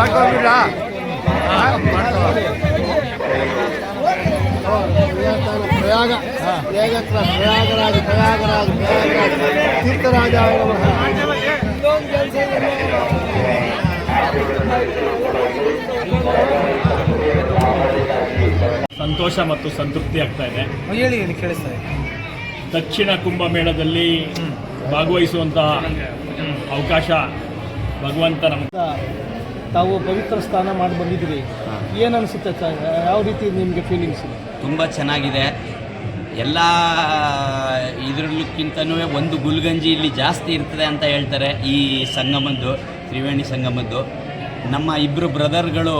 ಮಾಡ್ಕೊಂಡಿಲ್ಲ ಪ್ರಯಾಗ ಪ್ರಯಾಗತ್ರ ಪ್ರಯಾಗರಾಜ ಪ್ರಯಾಗರಾಜ ಪ್ರಯಾಗರಾಜ ತೀರ್ಥರಾಜ ಸಂತೋಷ ಮತ್ತು ಸಂತೃಪ್ತಿ ಆಗ್ತಾ ಇದೆ. ಹೇಳಿ ಹೇಳಿ ಕೇಳಿಸ್ತಾ ಇದೆ. ದಕ್ಷಿಣ ಕುಂಭಮೇಳದಲ್ಲಿ ಭಾಗವಹಿಸುವಂತಹ ಅವಕಾಶ ಭಗವಂತ ನಮ್ಗೆ. ತಾವು ಪವಿತ್ರ ಸ್ಥಾನ ಮಾಡಿ ಬಂದಿದ್ದೀರಿ. ಏನು ಅನಿಸುತ್ತೆ ಯಾವ ರೀತಿ ನಿಮಗೆ ಫೀಲಿಂಗ್ಸ್ ಇದೆ ತುಂಬ ಚೆನ್ನಾಗಿದೆ. ಎಲ್ಲ ಇದರಲ್ಲಕ್ಕಿಂತನೂ ಒಂದು ಗುಲ್ಗಂಜಿ ಇಲ್ಲಿ ಜಾಸ್ತಿ ಇರ್ತದೆ ಅಂತ ಹೇಳ್ತಾರೆ ಈ ಸಂಗಮದ್ದು ತ್ರಿವೇಣಿ ಸಂಗಮದ್ದು. ನಮ್ಮ ಇಬ್ಬರು ಬ್ರದರ್ಗಳು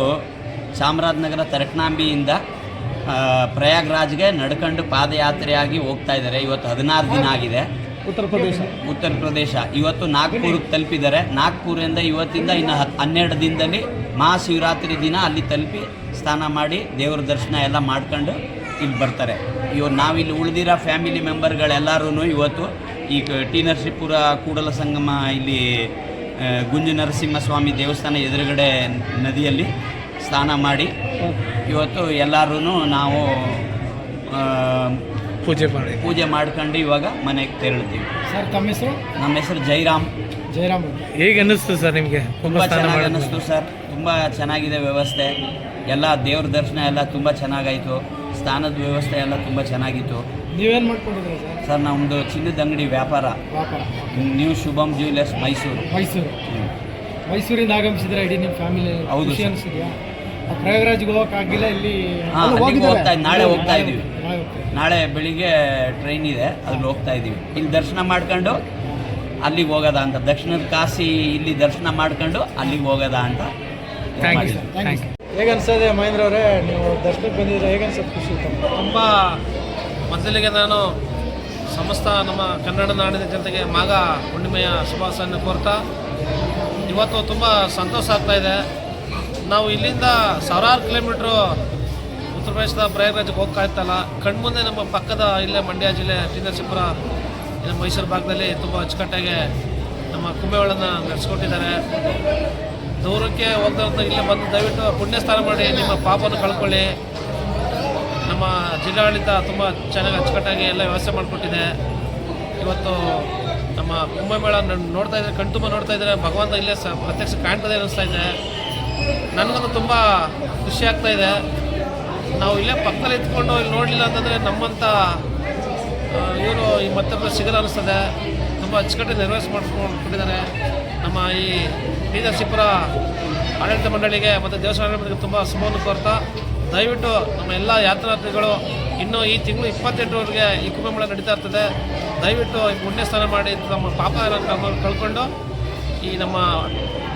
ಚಾಮರಾಜನಗರ ತರಟ್ನಾಂಬಿಯಿಂದ ಪ್ರಯಾಗ್ರಾಜ್ಗೆ ನಡ್ಕೊಂಡು ಪಾದಯಾತ್ರೆಯಾಗಿ ಹೋಗ್ತಾ ಇದ್ದಾರೆ. ಇವತ್ತು ಹದಿನಾರು ದಿನ ಆಗಿದೆ. ಉತ್ತರ ಪ್ರದೇಶ. ಉತ್ತರ ಪ್ರದೇಶ. ಇವತ್ತು ನಾಗ್ಪುರಕ್ಕೆ ತಲುಪಿದ್ದಾರೆ. ನಾಗ್ಪುರದಿಂದ ಇವತ್ತಿಂದ ಇನ್ನು ಹತ್ತು ಹನ್ನೆರಡು ದಿನದಲ್ಲಿ ಮಹಾಶಿವರಾತ್ರಿ ದಿನ ಅಲ್ಲಿ ತಲುಪಿ ಸ್ನಾನ ಮಾಡಿ ದೇವರ ದರ್ಶನ ಎಲ್ಲ ಮಾಡ್ಕೊಂಡು ಇಲ್ಲಿ ಬರ್ತಾರೆ. ಇವ್ ನಾವಿಲ್ಲಿ ಉಳಿದಿರೋ ಫ್ಯಾಮಿಲಿ ಮೆಂಬರ್ಗಳೆಲ್ಲರೂ ಇವತ್ತು ಈ ಕ- ಟಿ ನರಸೀಪುರ ಕೂಡಲ ಸಂಗಮ ಇಲ್ಲಿ ಗುಂಜು ನರಸಿಂಹಸ್ವಾಮಿ ದೇವಸ್ಥಾನ ಎದುರುಗಡೆ ನದಿಯಲ್ಲಿ ಸ್ನಾನ ಮಾಡಿ. ಇವತ್ತು ಎಲ್ಲರೂ ನಾವು ಪೂಜೆ ಮಾಡಿ. ಪೂಜೆ ಮಾಡ್ಕೊಂಡು ಇವಾಗ ಮನೆಗೆ ತೆರಳ್ತೀವಿ ಸರ್ ತಮ್ಮ ಹೆಸರು? ನಮ್ಮ ಹೆಸರು ಜೈರಾಮ್. ಜೈರಾಮ್ ಹೇಗೆ ಅನ್ನಿಸ್ತು ಸರ್ ನಿಮಗೆ? ತುಂಬ ಚೆನ್ನಾಗಿ ಅನ್ನಿಸ್ತು ಸರ್. ತುಂಬ ಚೆನ್ನಾಗಿದೆ ವ್ಯವಸ್ಥೆ. ಎಲ್ಲ ದೇವ್ರ ದರ್ಶನ ಎಲ್ಲ ತುಂಬ ಚೆನ್ನಾಗಾಯಿತು. ಸ್ಥಾನದ ವ್ಯವಸ್ಥೆ ಎಲ್ಲ ತುಂಬ ಚೆನ್ನಾಗಿತ್ತು. ನೀವೇನು ಮಾಡ್ಕೊಂಡಿದ್ದೀರಾ ಸರ್? ಸರ್ ನಮ್ಮದು ಚಿನ್ನದ ಅಂಗಡಿ ವ್ಯಾಪಾರ. ವ್ಯಾಪಾರ. New Shubham jewellers Mysuru. Mysuru. ಮೈಸೂರಿಂದ ಆಗಮಿಸಿದ್ರೆ ಇಡೀ ನಿಮ್ಮ ಫ್ಯಾಮಿಲಿ ಹೌದು ಖುಷಿ. ಅನಿಸಿದ್ಯಾ ಪ್ರಯಾಗರಾಜ್ಗೆ ಹೋಗೋಕ್ಕಾಗಿಲ್ಲ ಇಲ್ಲಿ ಹಾಂ. ಹೋಗ್ತಾ ನಾಳೆ ಹೋಗ್ತಾ ಇದ್ದೀವಿ. ನಾಳೆ ಬೆಳಿಗ್ಗೆ ಟ್ರೈನ್ ಇದೆ ಅದ್ರಲ್ಲಿ ಹೋಗ್ತಾ ಇದ್ದೀವಿ. ಇಲ್ಲಿ ದರ್ಶನ ಮಾಡ್ಕೊಂಡು ಅಲ್ಲಿಗೆ ಹೋಗೋದ ಅಂತ. ದಕ್ಷಿಣದ ಕಾಶಿ ಇಲ್ಲಿ ದರ್ಶನ ಮಾಡ್ಕೊಂಡು ಅಲ್ಲಿಗೆ ಹೋಗೋದ ಅಂತ thank you sir thank you ಹೇಗೆ ಅನ್ಸೋದೆ ಮಹೇಂದ್ರ ಅವರೇ ನೀವು ದರ್ಶನಕ್ಕೆ ಬಂದಿದ್ರೆ ಹೇಗೆ ಅನ್ಸೋದು ಖುಷಿ ತುಂಬ ಮೊದಲಿಗೆ ನಾನು ಸಮಸ್ತ ನಮ್ಮ ಕನ್ನಡ ನಾಡಿನ ಜನತೆಗೆ ಮಾಗ ಹುಣ್ಣಿಮೆಯ ಶುಭಾಶಯನ್ನು ಕೋರ್ತಾ ಇವತ್ತು ತುಂಬ ಸಂತೋಷ ಆಗ್ತಾ ಇದೆ. ನಾವು ಇಲ್ಲಿಂದ ಸಾವಿರಾರು ಕಿಲೋಮೀಟ್ರು ಉತ್ತರ ಪ್ರದೇಶದ ಪ್ರಯಾಗರಾಜ್ಗೆ ಹೋಗ್ತಾ ಇತ್ತಲ್ಲ ಕಣ್ಮುಂದೆ ನಮ್ಮ ಪಕ್ಕದ ಇಲ್ಲೇ ಮಂಡ್ಯ ಜಿಲ್ಲೆ ಟಿ ಮೈಸೂರು ಭಾಗದಲ್ಲಿ ತುಂಬ ಅಚ್ಚುಕಟ್ಟಾಗಿ ನಮ್ಮ ಕುಂಬೆಗಳನ್ನು ನಡೆಸ್ಕೊಟ್ಟಿದ್ದಾರೆ. ದೂರಕ್ಕೆ ಹೋಗ್ತಾ ಇಲ್ಲೇ ಬಂದು ದಯವಿಟ್ಟು ಪುಣ್ಯ ಸ್ನಾನ ಮಾಡಿ, ನಿಮ್ಮ ಪಾಪವನ್ನು ಕಳ್ಕೊಳ್ಳಿ. ನಮ್ಮ ಜಿಲ್ಲಾಡಳಿತ ತುಂಬ ಚೆನ್ನಾಗಿ ಅಚ್ಚುಕಟ್ಟಾಗಿ ಎಲ್ಲ ವ್ಯವಸ್ಥೆ ಮಾಡಿಕೊಟ್ಟಿದೆ. ಇವತ್ತು ನಮ್ಮ ಕುಂಭಮೇಳ ನೋಡ್ತಾ ಇದ್ದಾರೆ ಕಣ್ತುಂಬ ನೋಡ್ತಾ ಇದ್ದಾರೆ. ಭಗವಂತ ಇಲ್ಲೇ ಸ ಪ್ರತ್ಯಕ್ಷ ಕಾಣ್ತದೆ ಅನ್ನಿಸ್ತಾ ಇದೆ. ನನಗಂತೂ ತುಂಬ ಖುಷಿ ಆಗ್ತಾ ಇದೆ. ನಾವು ಇಲ್ಲೇ ಪಕ್ಕದಲ್ಲಿ ಇದ್ಕೊಂಡು ಇಲ್ಲಿ ನೋಡಲಿಲ್ಲ ಅಂತಂದರೆ ನಮ್ಮಂಥ ಇವರು ಈ ಮತ್ತೊಬ್ಬರು ಸಿಗಲ್ಲ ಅನಿಸ್ತದೆ. ತುಂಬ ಅಚ್ಚುಕಟ್ಟು ನೆರವೇರಿಸಿ ಮಾಡ್ಕೊಂಡಿದ್ದಾರೆ ನಮ್ಮ ಈ ಬೀದರ್ಸಿಪುರ ಆಡಳಿತ ಮಂಡಳಿಗೆ ಮತ್ತು ದೇವಸ್ಥಾನ ಮಂಡಳಿಗೆ ತುಂಬ ಶುಭವನ್ನು ಕೋರ್ತಾ. ದಯವಿಟ್ಟು ನಮ್ಮ ಎಲ್ಲ ಯಾತ್ರಾರ್ಥಿಗಳು ಇನ್ನು ಈ ತಿಂಗಳು ಇಪ್ಪತ್ತೆಂಟರವರೆಗೆ ಈ ಕುಂಭಮೇಳ ನಡೀತಾ ಇರ್ತದೆ. ದಯವಿಟ್ಟು ಪುಣ್ಯ ಸ್ನಾನ ಮಾಡಿ ನಮ್ಮ ಪಾಪ ಕಳ್ಕೊಂಡು ಈ ನಮ್ಮ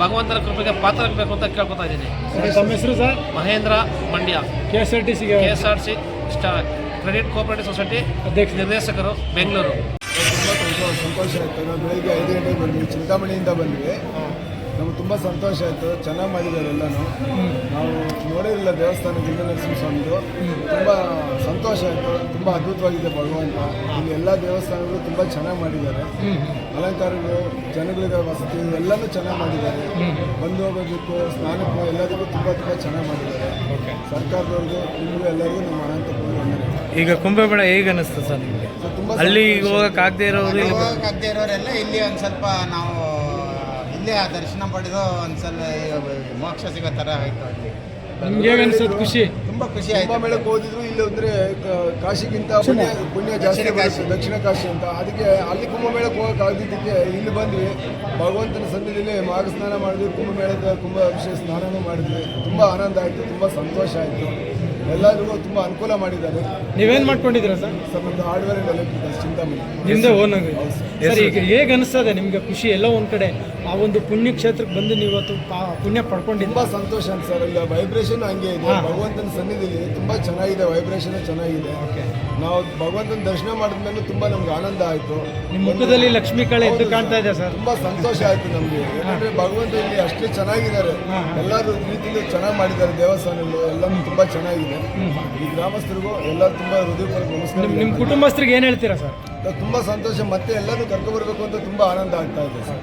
ಭಗವಂತನ ಕೃಪೆಗೆ ಪಾತ್ರರಾಗಬೇಕು ಅಂತ ಕೇಳ್ಕೊತಾ ಇದ್ದೀನಿ. ತಮ್ಮ ಹೆಸರು sir? Mahendra Mandya. K S R T ಸಿಗೆ K S R C staff credit cooperative society ಅಧ್ಯಕ್ಷ. ನಿರ್ದೇಶಕರು ಬೆಂಗಳೂರು. ತುಂಬ ಸಂತೋಷ ಆಯಿತು. ನಾವು ಬೆಳಿಗ್ಗೆ ಐದು ಗಂಟೆಗೆ ಬಂದ್ವಿ ಚಿಂತಾಮಣಿಯಿಂದ ಬಂದ್ವಿ. ನಮ್ಗೆ ತುಂಬ ಸಂತೋಷ ಆಯಿತು. ಚೆನ್ನಾಗಿ ಮಾಡಿದ್ದಾರೆ ಎಲ್ಲನೂ. ನಾವು ನೋಡಿರಲಿಲ್ಲ ದೇವಸ್ಥಾನ ಗಿಂಗ ನರಸಿಂಹಸ್ವಾಮಿದು ತುಂಬ ಸಂತೋಷ ಆಯಿತು. ತುಂಬ ಅದ್ಭುತವಾಗಿದೆ ಭಗವಂತ. ಇಲ್ಲಿ ಎಲ್ಲ ದೇವಸ್ಥಾನಗಳು ತುಂಬ ಚೆನ್ನಾಗಿ ಮಾಡಿದ್ದಾರೆ. ಅಲಂಕಾರಗಳು ಜನಗಳಿಗೆ ವಸತಿ ಎಲ್ಲನೂ ಚೆನ್ನಾಗಿ ಮಾಡಿದ್ದಾರೆ. ಬಂದು ಹೋಗೋದಕ್ಕೂ ಸ್ನಾನಕ್ಕೂ ಎಲ್ಲದಕ್ಕೂ ತುಂಬ ತುಂಬ ಚೆನ್ನಾಗಿ ಮಾಡಿದ್ದಾರೆ. ಸರ್ಕಾರದವ್ರಿಗೆ ನಿಮಗೂ ಎಲ್ಲರಿಗೂ ನಮ್ಮ ಅನಂತ. ಈಗ ಕುಂಭಮೇಳ ಹೇಗೆ ಅನ್ನಿಸ್ತು ಸರ್ ನಿಮಗೆ? ಸೊ ತುಂಬ ಅಲ್ಲಿ ಹೋಗಕ್ಕಾಗದೇ ಇರೋರು ಹೋಗಕ್ಕಾಗದೇ ಇರೋರೆಲ್ಲ ಇಲ್ಲಿ ಒಂದು ಸ್ವಲ್ಪ ನಾವು ಇಲ್ಲೇ ಆ ದರ್ಶನ ಪಡೆದು ಒಂದ್ಸಲ ಮೋಕ್ಷ ಸಿಗೋ ಥರ ಆಯಿತು ಅಲ್ಲಿ. ನಿಮ್ಗೆ ಅನ್ಸೋದು ಖುಷಿ ತುಂಬ ಖುಷಿ? ಆಯ್ತು. ಮೇಳಕ್ಕೆ ಹೋದಿದ್ರು ಇಲ್ಲಿ ಅಂದ್ರೆ ಕಾಶಿಗಿಂತ ಪುಣ್ಯ ಪುಣ್ಯ ಜಾಸ್ತಿ ದಕ್ಷಿಣ ಕಾಶಿ. ದಕ್ಷಿಣ ಕಾಶಿ ಅಂತ. ಅದಕ್ಕೆ ಅಲ್ಲಿ ಕುಂಭಮೇಳಕ್ಕೆ ಹೋಗಕ್ಕೆ ಆಗದಿದ್ದಕ್ಕೆ ಇಲ್ಲಿ ಬಂದ್ವಿ. ಭಗವಂತನ ಸನ್ನಿಧಿಯಲ್ಲಿ ಮಾರ್ಗ ಸ್ನಾನ ಮಾಡಿದ್ವಿ ಕುಂಭಮೇಳದ ಕುಂಭ ಅಭಿಷೇಕ ಸ್ನಾನನೂ ಮಾಡಿದ್ವಿ. ತುಂಬ ಆನಂದ ಆಯಿತು ತುಂಬ ಸಂತೋಷ ಆಯಿತು. ಎಲ್ಲರಿಗೂ ತುಂಬ ಅನುಕೂಲ ಮಾಡಿದ್ದಾರೆ. ನೀವೇನು ಮಾಡ್ಕೊಂಡಿದ್ದೀರಾ ಸರ್? ಸರ್ ನಮ್ಮದು hardware and electricals Chintamani. Own sir ಈಗ ಹೇಗೆ ಅನಿಸ್ತದೆ ನಿಮಗೆ ಖುಷಿ ಎಲ್ಲೋ ಒಂದು ಕಡೆ? ಆ ಒಂದು ಪುಣ್ಯ ಕ್ಷೇತ್ರಕ್ಕೆ ಬಂದು ನೀವು ಇವತ್ತು ಪುಣ್ಯ ಪಡ್ಕೊಂಡಿದ್ದೀರಾ? ತುಂಬ ಸಂತೋಷ ಅಂತ ಸರ್ ಇಲ್ಲ ವೈಬ್ರೇಷನ್ ಹಂಗೆ ಇದೆ. ಭಗವಂತನ ಸನ್ನಿಧಿಲಿ ತುಂಬ ಚೆನ್ನಾಗಿದೆ ವೈಬ್ರೇಷನ್ ಚೆನ್ನಾಗಿದೆ. ನಾವು ಭಗವಂತನ ದರ್ಶನ ಮಾಡಿದ್ಮೇಲೆ ತುಂಬ ನಮ್ಗೆ ಆನಂದ ಆಯಿತು. ನಿಮ್ಮ ಮುಖದಲ್ಲಿ ಲಕ್ಷ್ಮೀ ಕಳೆ ಎದ್ದು ಕಾಣ್ತಾ ಇದೆ ಸರ್. ತುಂಬ ಸಂತೋಷ ಆಯಿತು ನಮಗೆ. ಯಾಕಂದರೆ ಭಗವಂತ ಇಲ್ಲಿ ಅಷ್ಟೇ ಚೆನ್ನಾಗಿದ್ದಾರೆ. ಎಲ್ಲರೂ ರೀತಿಯಲ್ಲಿ ಚೆನ್ನಾಗಿ ಮಾಡಿದ್ದಾರೆ ದೇವಸ್ಥಾನಗಳು ಎಲ್ಲ ತುಂಬ ಚೆನ್ನಾಗಿದೆ. ಈ ಗ್ರಾಮಸ್ಥರಿಗೂ ಎಲ್ಲ ತುಂಬ ಹೃದಯಪೂರ್ವಕ ನಮಸ್ಕಾರ ನಿಮ್ಮ ನಿಮ್ಮ ಕುಟುಂಬಸ್ಥರಿಗೆ ಏನು ಹೇಳ್ತೀರಾ ಸರ್? ತುಂಬ ಸಂತೋಷ. ಮತ್ತೆ ಎಲ್ಲರೂ ಕರ್ಕೊಬರ್ಬೇಕು ಅಂತ ತುಂಬ ಆನಂದ ಆಗ್ತಾ ಇದೆ. ಸರ್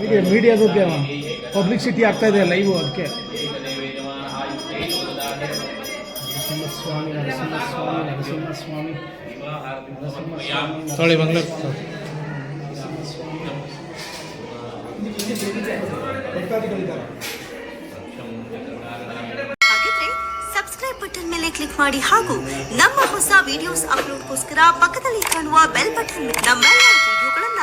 ಹೀಗೆ ಮೀಡಿಯಾದಕ್ಕೆ ಪಬ್ಲಿಸಿಟಿ ಆಗ್ತಾ ಇದೆ ಲೈವ್ ಅದಕ್ಕೆ ನರಸಿಂಹಸ್ವಾಮಿ ನರಸಿಂಹಸ್ವಾಮಿ ನರಸಿಂಹಸ್ವಾಮಿ ತೊಳಿ ಬಂಗ್ಲ ಹಾಗಿದ್ರೆ ಸಬ್ಸ್ಕ್ರೈಬ್ ಬಟನ್ ಮೇಲೆ ಕ್ಲಿಕ್ ಮಾಡಿ ಹಾಗೂ ನಮ್ಮ ಹೊಸ ವಿಡಿಯೋಸ್ ಅಪ್ಲೋಡ್ಗೋಸ್ಕರ ಪಕ್ಕದಲ್ಲಿ ಕಾಣುವ ಬೆಲ್ ಬಟನ್ ನಮ್ಮೆಲ್ಲ ವಿಡಿಯೋಗಳನ್ನ